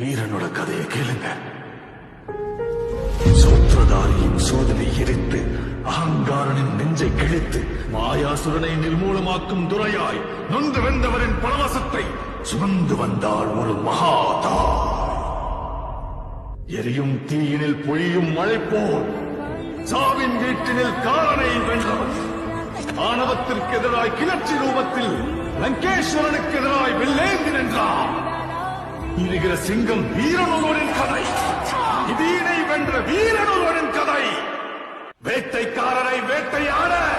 வீரனோட கதையை கேளுங்க. சூத்திரதாரியின் சோதனை எரித்து அகங்காரனின் நெஞ்சை கிழித்து மாயாசுரனை நிர்மூலமாக்கும் துறையாய் நொந்து வெந்தவரின் பரவசத்தை சுமந்து வந்தாள் ஒரு மகாதா எரியும் தீயினில் பொழியும் மழை போல் சாவின் வீட்டினில் காலனை வென்றவன் ஆணவத்திற்கு எதிராய் கிளர்ச்சி ரூபத்தில் லங்கேஸ்வரனுக்கு எதிராய் வெள்ளேந்தி நின்றார். இருக்கிற சிங்கம் வீரனொருவரின் கதை. இதீனை வென்ற வீரனொருவரின் கதை. வேட்டைக்காரரை வேட்டையாட